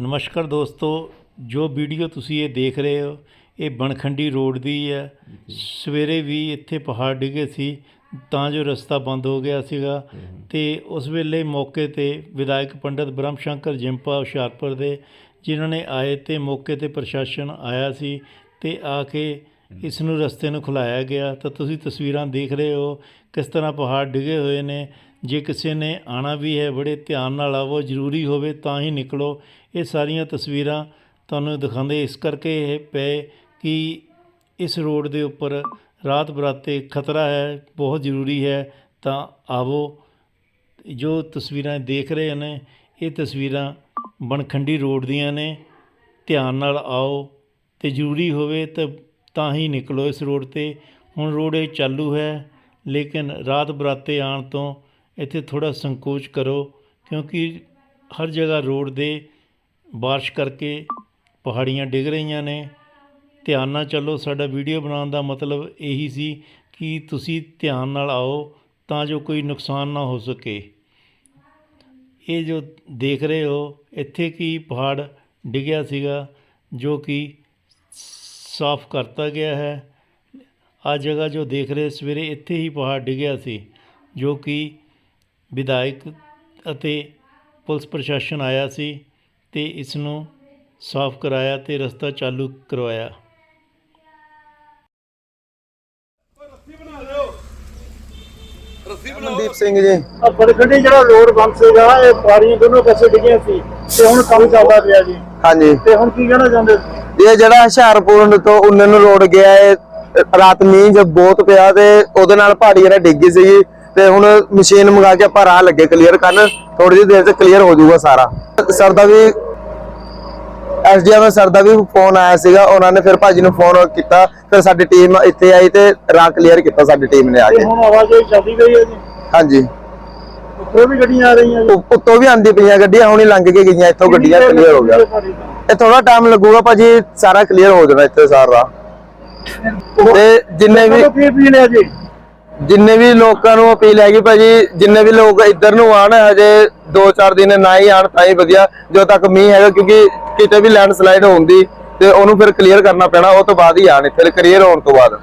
ਨਮਸਕਾਰ ਦੋਸਤੋ, ਜੋ ਵੀਡੀਓ ਤੁਸੀਂ ਇਹ ਦੇਖ ਰਹੇ ਹੋ, ਇਹ ਬਣਖੰਡੀ ਰੋਡ ਦੀ ਹੈ। ਸਵੇਰੇ ਵੀ ਇੱਥੇ ਪਹਾੜ ਡਿੱਗੇ ਸੀ, ਤਾਂ ਜੋ ਰਸਤਾ ਬੰਦ ਹੋ ਗਿਆ ਸੀਗਾ। ਤੇ ਉਸ ਵੇਲੇ ਮੌਕੇ ਤੇ ਵਿਧਾਇਕ ਪੰਡਿਤ ਬ੍ਰਹਮ ਸ਼ੰਕਰ ਜਿੰਪਾ ਹੁਸ਼ਿਆਰਪੁਰ ਦੇ, ਜਿਨ੍ਹਾਂ ਨੇ ਆਏ ਤੇ ਮੌਕੇ ਤੇ ਪ੍ਰਸ਼ਾਸਨ ਆਇਆ ਸੀ ਤੇ ਆ ਕੇ ਇਸ ਨੂੰ ਰਸਤੇ ਨੂੰ ਖੁਲਾਇਆ ਗਿਆ। ਤਾਂ ਤੁਸੀਂ ਤਸਵੀਰਾਂ ਦੇਖ ਰਹੇ ਹੋ, ਕਿਸ ਤਰ੍ਹਾਂ ਪਹਾੜ ਡਿੱਗੇ ਹੋਏ ਨੇ ਜੇ ਕਿਸੇ ਨੇ ਆਣਾ ਵੀ ਹੈ, ਬੜੇ ਧਿਆਨ ਨਾਲ ਆਵੋ, ਜ਼ਰੂਰੀ ਹੋਵੇ ਤਾਂ ਹੀ ਨਿਕਲੋ। ਇਹ ਸਾਰੀਆਂ ਤਸਵੀਰਾਂ ਤੁਹਾਨੂੰ ਦਿਖਾਉਂਦੇ ਇਸ ਕਰਕੇ ਇਹ ਪਏ ਕਿ ਇਸ ਰੋਡ ਦੇ ਉੱਪਰ ਰਾਤ ਬਰਾਤੇ ਖਤਰਾ ਹੈ, ਬਹੁਤ ਜ਼ਰੂਰੀ ਹੈ, ਤਾਂ ਆਵੋ। ਜੋ ਤਸਵੀਰਾਂ ਦੇਖ ਰਹੇ ਨੇ, ਇਹ ਤਸਵੀਰਾਂ ਬਣਖੰਡੀ ਰੋਡ ਦੀਆਂ ਨੇ। ਧਿਆਨ ਨਾਲ ਆਓ ਤੇ ਜ਼ਰੂਰੀ ਹੋਵੇ ਤਾਂ ਤਾਂ ਹੀ ਨਿਕਲੋ ਇਸ ਰੋਡ ਤੇ। ਹੁਣ ਰੋਡ ਇਹ ਚਾਲੂ ਹੈ, ਲੇਕਿਨ ਰਾਤ ਬਰਾਤੇ ਆਉਣ ਤੋਂ ਇੱਥੇ ਥੋੜ੍ਹਾ ਸੰਕੋਚ ਕਰੋ, ਕਿਉਂਕਿ ਹਰ ਜਗ੍ਹਾ ਰੋਡ ਦੇ ਬਾਰਿਸ਼ ਕਰਕੇ ਪਹਾੜੀਆਂ ਡਿੱਗ ਰਹੀਆਂ ਨੇ। ਧਿਆਨ ਨਾਲ ਚੱਲੋ, ਸਾਡਾ ਵੀਡੀਓ ਬਣਾਉਣ ਦਾ ਮਤਲਬ ਇਹੀ ਸੀ ਕਿ ਤੁਸੀਂ ਧਿਆਨ ਨਾਲ ਆਓ ਤਾਂ ਜੋ ਕੋਈ ਨੁਕਸਾਨ ਨਾ ਹੋ ਸਕੇ। ਇਹ ਜੋ ਦੇਖ ਰਹੇ ਹੋ, ਇੱਥੇ ਕੀ ਪਹਾੜ ਡਿੱਗਿਆ ਸੀਗਾ, ਜੋ ਕਿ ਸਾਫ਼ ਕਰਤਾ ਗਿਆ ਹੈ। ਆ ਜਗ੍ਹਾ ਜੋ ਦੇਖ ਰਹੇ ਸਵੇਰੇ ਇੱਥੇ ਹੀ ਪਹਾੜ ਡਿੱਗਿਆ ਸੀ, ਜੋ ਕਿ ਵਿਧਾਇਕ ਅਤੇ ਪੁਲਿਸ ਪ੍ਰਸ਼ਾਸਨ ਆਇਆ ਸੀ ਤੇ ਇਸ ਨੂੰ ਸਾਫ਼ ਕਰਾਇਆ ਤੇ ਰਸਤਾ ਚਾਲੂ ਕਰਵਾਇਆ। ਮਨਦੀਪ ਸਿੰਘ ਜੀ। ਆ ਬੜਗੰਡੀ ਜਿਹੜਾ ਰੋਡ ਬੰਦ ਸੀਗਾ ਇਹ ਪਾਰੀਆਂ ਦੋਨੋਂ ਪਾਸੇ ਡਿੱਗੀਆਂ ਸੀ ਤੇ ਹੁਣ ਕੰਮ ਚੱਲਦਾ ਪਿਆ ਜੀ। ਹਾਂਜੀ। ਤੇ ਹੁਣ ਕੀ ਕਹਿਣਾ ਚਾਹੁੰਦੇ? ਇਹ ਜਿਹੜਾ ਹੁਸ਼ਿਆਰਪੁਰ ਤੋਂ ਉन्न ਨੂੰ ਰੋਡ ਗਿਆ ਹੈ ਰਾਤ ਮੀਂਹ ਜਦ ਬਹੁਤ ਪਿਆ ਤੇ ਉਹਦੇ ਨਾਲ ਪਹਾੜੀ ਜਿਹੜਾ ਡਿੱਗੀ ਸੀਗੀ ਤੇ ਹੁਣ ਮਸ਼ੀਨ ਮੰਗਾ ਕੇ ਆਪਾਂ ਰਾਹ ਲੱਗੇ ਕਲੀਅਰ ਕਰਨ ਥੋੜੀ ਜਿਹੀ ਦੇਰ ਚ ਕਲੀਅਰ ਹੋ ਜਾਊਗਾ ਸਾਰਾ। ਸਰ ਦਾ ਵੀ ਐਸਡੀਐਮ ਸਰ ਦਾ ਵੀ ਫੋਨ ਆਇਆ ਸੀਗਾ ਉਹਨਾਂ ਨੇ ਫਿਰ ਭਾਜੀ ਨੂੰ ਫੋਨ ਕੀਤਾ ਫਿਰ ਸਾਡੀ ਟੀਮ ਇੱਥੇ ਆਈ ਤੇ ਰਾਹ ਕਲੀਅਰ ਕੀਤਾ ਸਾਡੀ ਟੀਮ ਨੇ ਆ ਕੇ। ਹੁਣ ਆਵਾਜਾਈ ਚੱਲਦੀ ਪਈ ਹੈ ਜੀ। ਹਾਂਜੀ। ਉੱਪਰੋਂ ਵੀ ਗੱਡੀਆਂ ਆ ਰਹੀਆਂ ਜੀ। ਉੱਤੋਂ ਵੀ ਆਂਦੀ ਪਈਆਂ ਗੱਡੀਆਂ ਹੁਣੀ ਲੰਘ ਕੇ ਗਈਆਂ ਇੱਥੋਂ ਗੱਡੀਆਂ ਕਲੀਅਰ ਹੋ ਗਿਆ। ਇਹ ਥੋੜਾ ਟਾਈਮ ਲੱਗੂਗਾ ਭਾਜੀ ਸਾਰਾ ਕਲੀਅਰ ਹੋ ਜਾਣਾ ਇੱਥੇ ਸਾਰਾ। ਤੇ ਜਿੰਨੇ ਵੀ ਕੀ ਪੀ ਲਿਆ ਜੀ। ਜਿੰਨੇ ਵੀ ਲੋਕਾਂ ਨੂੰ ਅਪੀਲ ਹੈਗੀ ਭਾਜੀ, ਜਿੰਨੇ ਵੀ ਲੋਕ ਇੱਧਰ ਨੂੰ ਆਣ ਹਜੇ 2-4 ਦਿਨ ਨਾ ਹੀ ਆਣ ਤਾਂ ਹੀ ਵਧੀਆ। ਜਦੋਂ ਤੱਕ ਮੀਂਹ ਹੈਗਾ, ਕਿਉਂਕਿ ਕਿਤੇ ਵੀ ਲੈਂਡ ਸਲਾਈਡ ਹੁੰਦੀ ਤੇ ਉਹਨੂੰ ਫਿਰ ਕਲੀਅਰ ਕਰਨਾ ਪੈਣਾ, ਉਹ ਤੋਂ ਬਾਅਦ ਹੀ ਆਣ ਇੱਥੇ ਕਲੀਅਰ ਹੋਣ ਤੋਂ ਬਾਅਦ।